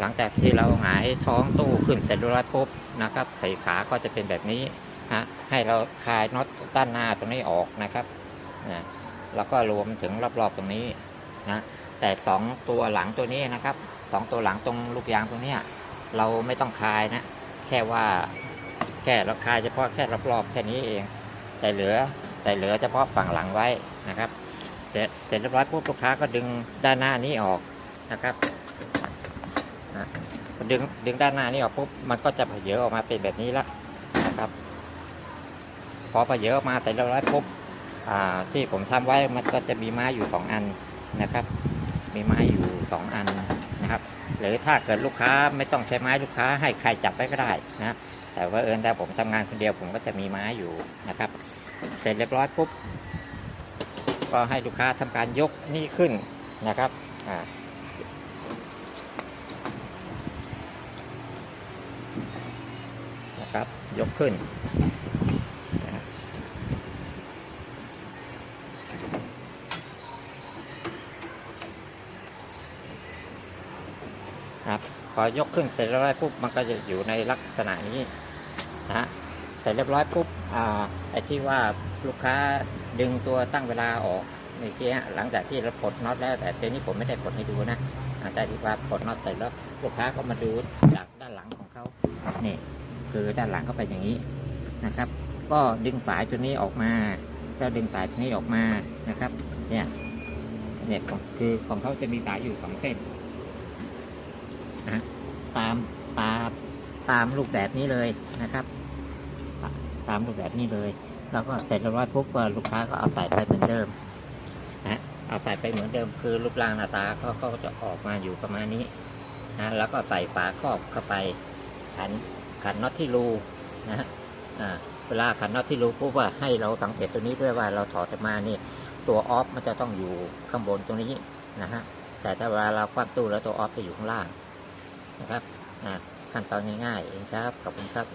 หลังจากที่เราหงายท้องตู้ขึ้นเสร็จเรียบร้อยปุ๊บนะครับใส่ขาก็จะเป็นแบบนี้ฮะให้เราคลายน็อตด้านหน้าตรงนี้ออกนะครับนะแล้วก็รวมถึงรอบๆตรงนี้นะแต่สองตัวหลังตัวนี้นะครับสองตัวหลังตรงลูกยางตรงนี้เราไม่ต้องคลายนะแค่ว่าแค่เราคลายเฉพาะแค่รอบๆแค่นี้เอง แต่เหลือแต่เหลือเฉพาะฝั่งหลังไว้นะครับเสร็จเรียบร้อยปุ๊บลูกค้าก็ดึงด้านหน้านี้ออกนะครับ ดึงดึงด้านหน้านี้ออกปุ๊บมันก็จะเผยเยอะออกมาเป็นแบบนี้ละนะครับพอเผยเยอะออกมาแต่เรียบร้อยปุ๊บที่ผมทำไว้มันก็จะมีไม้อยู่สองอันนะครับ มีไม้อยู่สองอันนะครับ หรือถ้าเกิดลูกค้าไม่ต้องใช้ไม้ลูกค้าให้ใครจับไว้ก็ได้นะแต่ว่าเอิญแต่ผมทำงานคนเดียวผมก็จะมีไม้อยู่นะครับ เสร็จเรียบร้อยปุ๊บก็ให้ลูกค้าทำการยกนี่ขึ้นนะครับอ่านะ ครับ ยกขึ้นครับพอยกขึ้นเสร็จเรียบร้อยปุ๊บมันก็จะอยู่ในลักษณะนี้นะฮะเสร็จเรียบร้อยปุ๊บอ่าไอ้ที่ว่าลูกค้าดึงตัวตั้งเวลาออกเมื่อกี้หลังจากที่เราปลดน็อตแล้ว แต่เดี๋ยวนี้ผมไม่ได้ปลดให้ดูนะอาแต่ที่ว่าปลดน็อตเสร็จแล้วลูกค้าก็มาดูจากด้านหลังของเขานี่ คือด้านหลังก็เป็นอย่างนี้นะครับ ก็ดึงสายตัวนี้ออกมาแล้วดึงสายตัวนี้ออกมานะครับ เนี่ยเนี่ยคือของเขาจะมีสายอยู่สองเส้นนะตามตามตามรูปแบบนี้เลยนะครับ ตามรูปแบบนี้เลย แล้วก็เสร็จเรียบร้อยปุ๊บลูกค้าก็เอาใส่ไปเหมือนเดิมนะเอาใส่ไปเหมือนเดิม คือรูปร่างหน้าตาเขาก็จะออกมาอยู่ประมาณนี้นะแล้วก็ใส่ฝาครอบเข้าไปขัน ขันน็อตที่รูนะฮะเวลาขันน็อตที่รูปุ๊บว่าให้เราสังเกตตัวนี้ด้วยว่าเราถอดออกมานี่ตัวออฟมันจะต้องอยู่ข้างบนตรงนี้นะฮะแต่ถ้าเวลาเราคว่ำตู้แล้วตัวออฟจะอยู่ข้างล่างนะครับขั้นตอนง่ายๆเองครับขอบคุณครับ